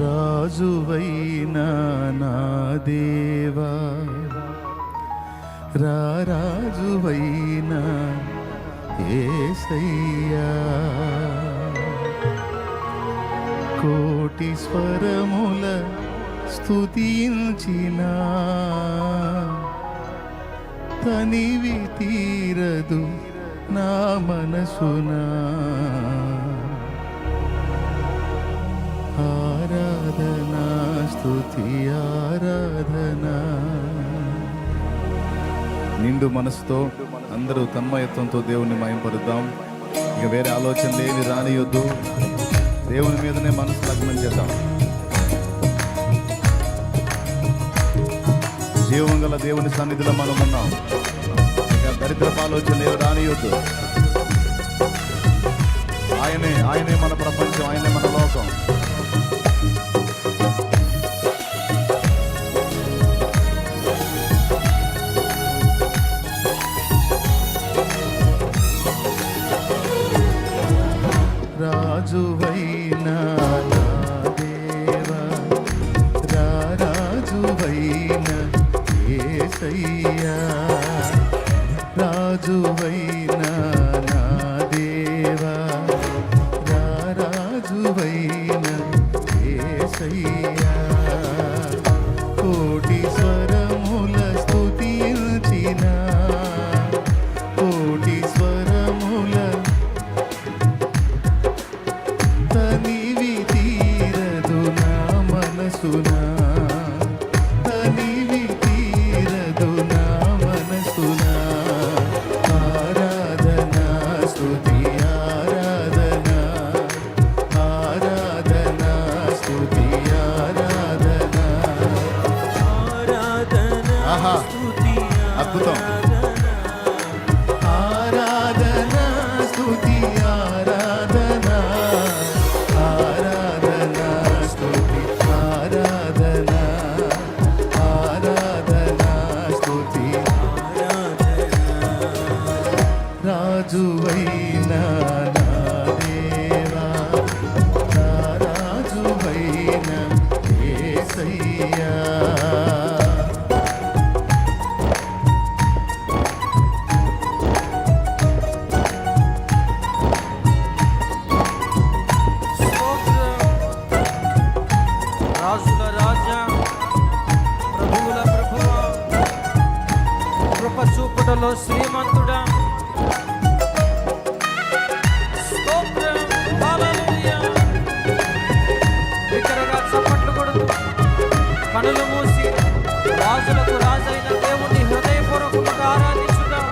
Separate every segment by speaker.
Speaker 1: రాజువైన నా దేవా రారాజువైన ఏసయ్యా. కోటి స్వరముల స్తుతించిన తనివి తీరదు నా మనసునా. స్థుతి ఆరాధన. నిండు మనసుతో అందరూ తన్మయత్వంతో దేవుని మయంపరుద్దాం. ఇక వేరే ఆలోచన లేని రానియొద్దు. దేవుని మీదనే మనసు లగ్నం చేద్దాం. జీవం గల దేవుని సన్నిధిలో మనం ఉన్నాం. ఇక దరిద్రపు ఆలోచన లేవు రానియొద్దు. ఆయనే ఆయనే మన ప్రపంచం ఆయనే మన లోకం. రాజువైన
Speaker 2: రాజులకు రాజైన దేవుని ఆరాధించుదాం.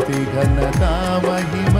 Speaker 1: స్థుతి ఘనత మహిమ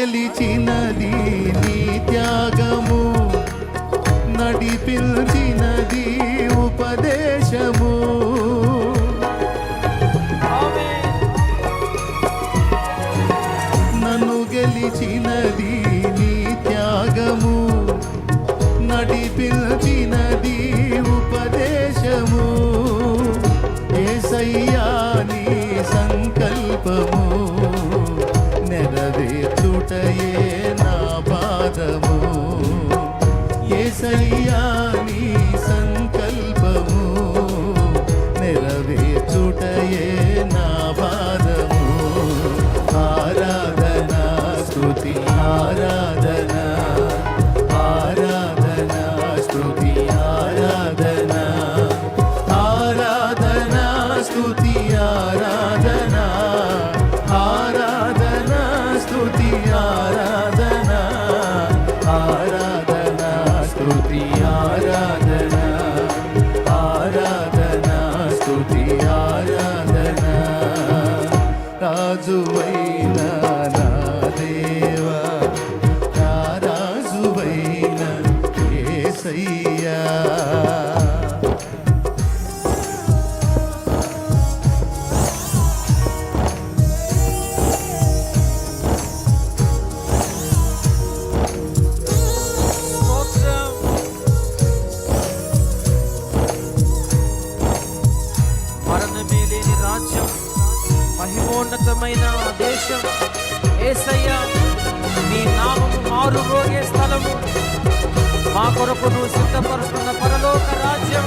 Speaker 1: గెలిచినది నీ త్యాగ సంకల్పము. ఏసయ్యా నీ సంకల్పము నెరవేర్చుటయే నా వాదము ఆరాధన స్థుతి ఆరాధన ఆరాధన స్థుతి ఆరాధన.
Speaker 2: మహోన్నతమైన దేశం. ఏసయ్యా నీ నామము మారుబోయే స్థలము. మా కొరకు నువ్వు సిద్ధపరుస్తున్న పరలోక రాజ్యం.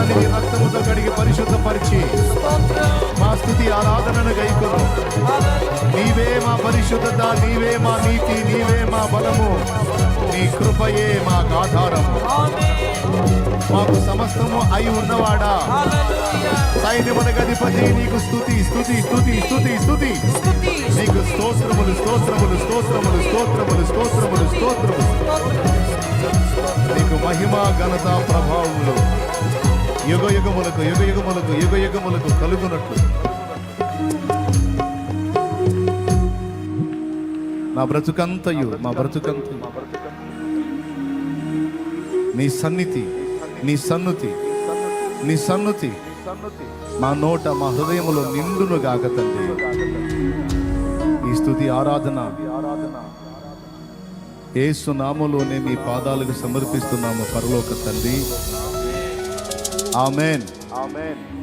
Speaker 1: మమ్మల్ని నీ రక్తముతో కడిగి పరిశుద్ధపరిచి మా స్థుతి ఆరాధనను గైకొను. నీవే మా పరిశుద్ధత నీవే మా నీతి నీవే మా బలము. నీ కృపయే మాకు ఆధారం మాకు సమస్తము అయి ఉన్నవాడా? సైన్యములకు అధిపతి నీకు స్థుతి స్థుతి స్థుతి స్థుతి స్థుతి. నీకు స్తోత్రములు స్తోత్రములు స్తోత్రములు స్తోత్రములు స్తోత్రములు స్తోత్రములు. నీకు మహిమ ఘనత ప్రభావములు. యుగ యుగములకు యుగ యుగములకు యుగ యుగములకు కలుగునట్లు. నా బ్రతుకంతయు మా బ్రతుకంత నీ సన్నిధి నీ సన్నుతి నీ సన్నుతి మా నోట మా హృదయములో నిండును గాక తండ్రి. ఈ స్థుతి ఆరాధన ఏసునామలోనే మీ పాదాలకు సమర్పిస్తున్నాము పరలోక తండ్రి. Amen. Amen.